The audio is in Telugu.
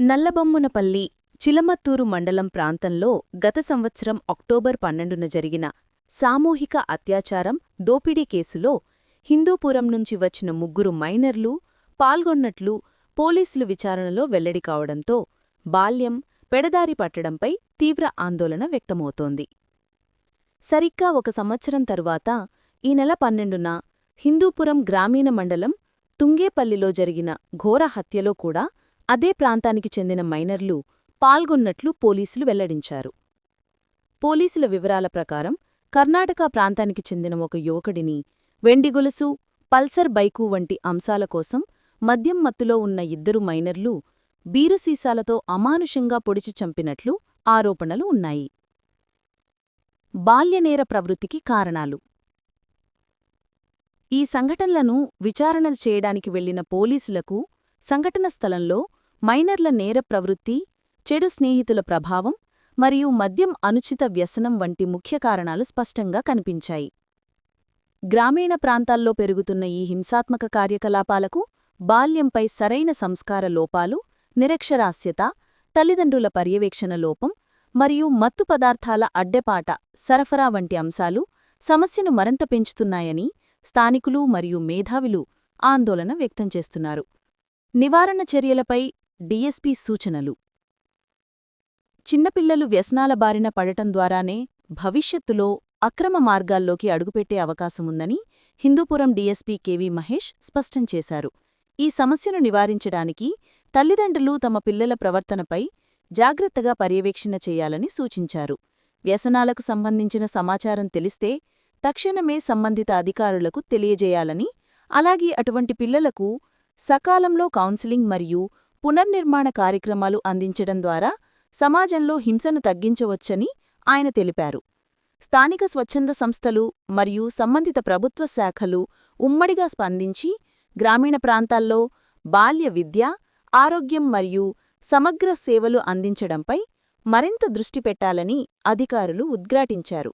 నల్లబొమ్మునపల్లి చిలమత్తూరు మండలం ప్రాంతంలో గత సంవత్సరం అక్టోబర్ పన్నెండున జరిగిన సామూహిక అత్యాచారం దోపిడీ కేసులో హిందూపురం నుంచి వచ్చిన ముగ్గురు మైనర్లు పాల్గొన్నట్లు పోలీసులు విచారణలో వెల్లడి కావడంతో బాల్యం పెడదారి పట్టడంపై తీవ్ర ఆందోళన వ్యక్తమవుతోంది. సరిగ్గా ఒక సంవత్సరం తరువాత ఈ నెల పన్నెండున హిందూపురం గ్రామీణ మండలం తుంగేపల్లిలో జరిగిన ఘోర హత్యలో కూడా అదే ప్రాంతానికి చెందిన మైనర్లు పాల్గొన్నట్లు పోలీసులు వెల్లడించారు. పోలీసుల వివరాల ప్రకారం కర్ణాటక ప్రాంతానికి చెందిన ఒక యువకుడిని వెండిగొలుసు పల్సర్ బైకు వంటి అంశాల కోసం మద్యం మత్తులో ఉన్న ఇద్దరు మైనర్లు బీరుసీసాలతో అమానుషంగా పొడిచి చంపినట్లు ఆరోపణలు ఉన్నాయి. బాల్యనేర ప్రవృత్తికి కారణాలు. ఈ సంఘటనలను విచారణలు చేయడానికి వెళ్ళిన పోలీసులకు సంఘటన స్థలంలో మైనర్ల నేర ప్రవృత్తి చెడు స్నేహితుల ప్రభావం మరియు మద్యం అనుచిత వ్యసనం వంటి ముఖ్య కారణాలు స్పష్టంగా కనిపించాయి. గ్రామీణ ప్రాంతాల్లో పెరుగుతున్న ఈ హింసాత్మక కార్యకలాపాలకు బాల్యంపై సరైన సంస్కార లోపాలు నిరక్షరాస్యత తల్లిదండ్రుల పర్యవేక్షణ లోపం మరియు మత్తు పదార్థాల అడ్డెపాట సరఫరా వంటి అంశాలు సమస్యను మరింత పెంచుతున్నాయని స్థానికులు మరియు మేధావులు ఆందోళన వ్యక్తం చేస్తున్నారు. నివారణ చర్యలపై డిఎస్పీ సూచనలు. చిన్నపిల్లలు వ్యసనాల బారిన పడటం ద్వారానే భవిష్యత్తులో అక్రమ మార్గాల్లోకి అడుగుపెట్టే అవకాశముందని హిందూపురం డీఎస్పీ కెవి మహేష్ స్పష్టం చేశారు. ఈ సమస్యను నివారించడానికి తల్లిదండ్రులు తమ పిల్లల ప్రవర్తనపై జాగ్రత్తగా పర్యవేక్షణ చేయాలని సూచించారు. వ్యసనాలకు సంబంధించిన సమాచారం తెలిస్తే తక్షణమే సంబంధిత అధికారులకు తెలియజేయాలని అలాగే అటువంటి పిల్లలకు సకాలంలో కౌన్సిలింగ్ మరియు పునర్నిర్మాణ కార్యక్రమాలు అందించడం ద్వారా సమాజంలో హింసను తగ్గించవచ్చని ఆయన తెలిపారు. స్థానిక స్వచ్ఛంద సంస్థలు మరియు సంబంధిత ప్రభుత్వ శాఖలు ఉమ్మడిగా స్పందించి గ్రామీణ ప్రాంతాల్లో బాల్య విద్య ఆరోగ్యం మరియు సమగ్ర సేవలు అందించడంపై మరింత దృష్టి పెట్టాలని అధికారులు ఉద్ఘాటించారు.